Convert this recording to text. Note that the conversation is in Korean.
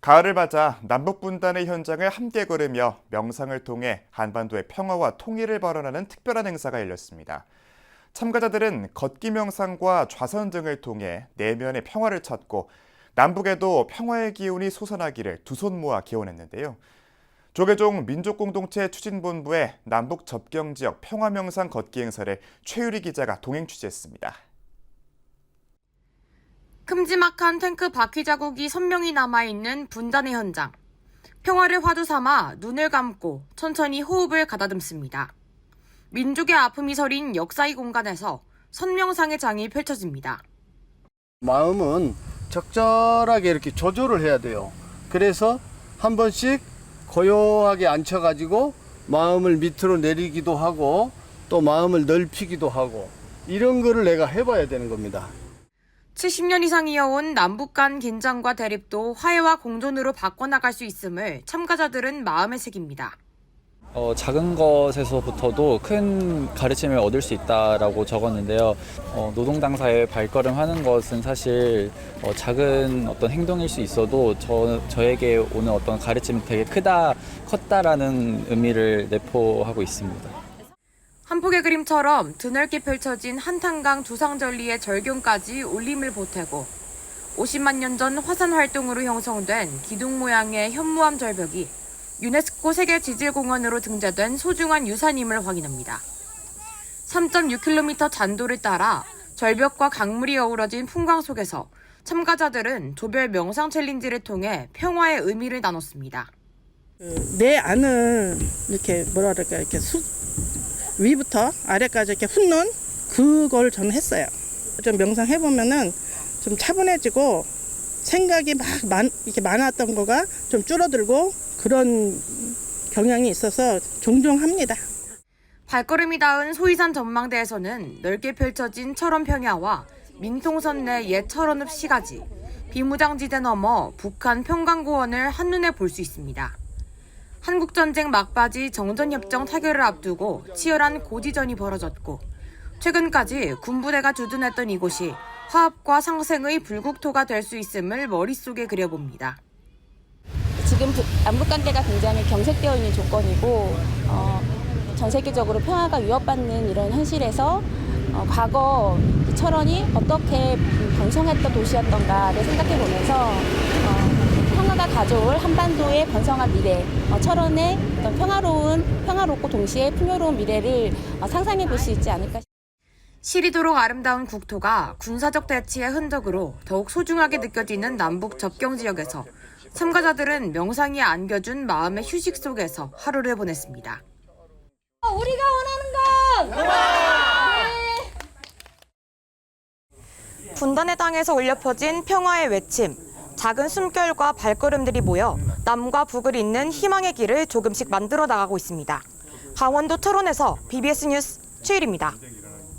가을을 맞아 남북 분단의 현장을 함께 걸으며 명상을 통해 한반도의 평화와 통일을 발언하는 특별한 행사가 열렸습니다. 참가자들은 걷기 명상과 좌선 등을 통해 내면의 평화를 찾고 남북에도 평화의 기운이 솟아나기를 두 손 모아 기원했는데요. 조계종 민족공동체 추진본부의 남북 접경 지역 평화 명상 걷기 행사를 최유리 기자가 동행 취재했습니다. 큼지막한 탱크 바퀴 자국이 선명히 남아있는 분단의 현장. 평화를 화두 삼아 눈을 감고 천천히 호흡을 가다듬습니다. 민족의 아픔이 서린 역사의 공간에서 선명상의 장이 펼쳐집니다. 마음은 적절하게 이렇게 조절을 해야 돼요. 그래서 한 번씩 고요하게 앉혀가지고 마음을 밑으로 내리기도 하고 또 마음을 넓히기도 하고 이런 거를 내가 해봐야 되는 겁니다. 70년 이상 이어온 남북 간 긴장과 대립도 화해와 공존으로 바꿔나갈 수 있음을 참가자들은 마음에 새깁니다. 어, 작은 것에서부터도 큰 가르침을 얻을 수 있다라고 적었는데요. 어, 노동 당사에 발걸음하는 것은 사실 어, 작은 어떤 행동일 수 있어도 저, 저에게 오는 어떤 가르침이 되게 크다, 컸다라는 의미를 내포하고 있습니다. 한 폭의 그림처럼 드넓게 펼쳐진 한탄강 두상절리의 절경까지 울림을 보태고 50만 년 전 화산 활동으로 형성된 기둥 모양의 현무암 절벽이 유네스코 세계 지질공원으로 등재된 소중한 유산임을 확인합니다. 3.6km 잔도를 따라 절벽과 강물이 어우러진 풍광 속에서 참가자들은 조별 명상 챌린지를 통해 평화의 의미를 나눴습니다. 내 안을 이렇게 뭐라 그럴까 이렇게 수, 위부터 아래까지 이렇게 훑는 그걸 저는 했어요. 좀 명상해 보면은 좀 차분해지고 생각이 막 많, 이렇게 많았던 거가 좀 줄어들고 그런 경향이 있어서 종종 합니다. 발걸음이 닿은 소이산 전망대에서는 넓게 펼쳐진 철원 평야와 민통선 내 옛 철원읍 시가지, 비무장지대 넘어 북한 평강고원을 한눈에 볼 수 있습니다. 한국전쟁 막바지 정전협정 타결을 앞두고 치열한 고지전이 벌어졌고 최근까지 군부대가 주둔했던 이곳이 화합과 상생의 불국토가 될 수 있음을 머릿속에 그려봅니다. 지금 부- 남북 관계가 굉장히 경색되어 있는 조건이고 어, 전 세계적으로 평화가 위협받는 이런 현실에서 어, 과거 이 철원이 어떻게 번성했던 도시였던가를 생각해 보면서 어, 평화가 가져올 한반도의 번성한 미래, 어, 철원의 어떤 평화로운 평화롭고 동시에 풍요로운 미래를 어, 상상해 볼 수 있지 않을까. 시리도록 아름다운 국토가 군사적 대치의 흔적으로 더욱 소중하게 느껴지는 남북 접경 지역에서 참가자들은 명상이 안겨준 마음의 휴식 속에서 하루를 보냈습니다. 우리가 원하는 건 분단의 땅에서 울려 퍼진 평화의 외침, 작은 숨결과 발걸음들이 모여 남과 북을 잇는 희망의 길을 조금씩 만들어 나가고 있습니다. 강원도 철원에서 BBS 뉴스 최일입니다.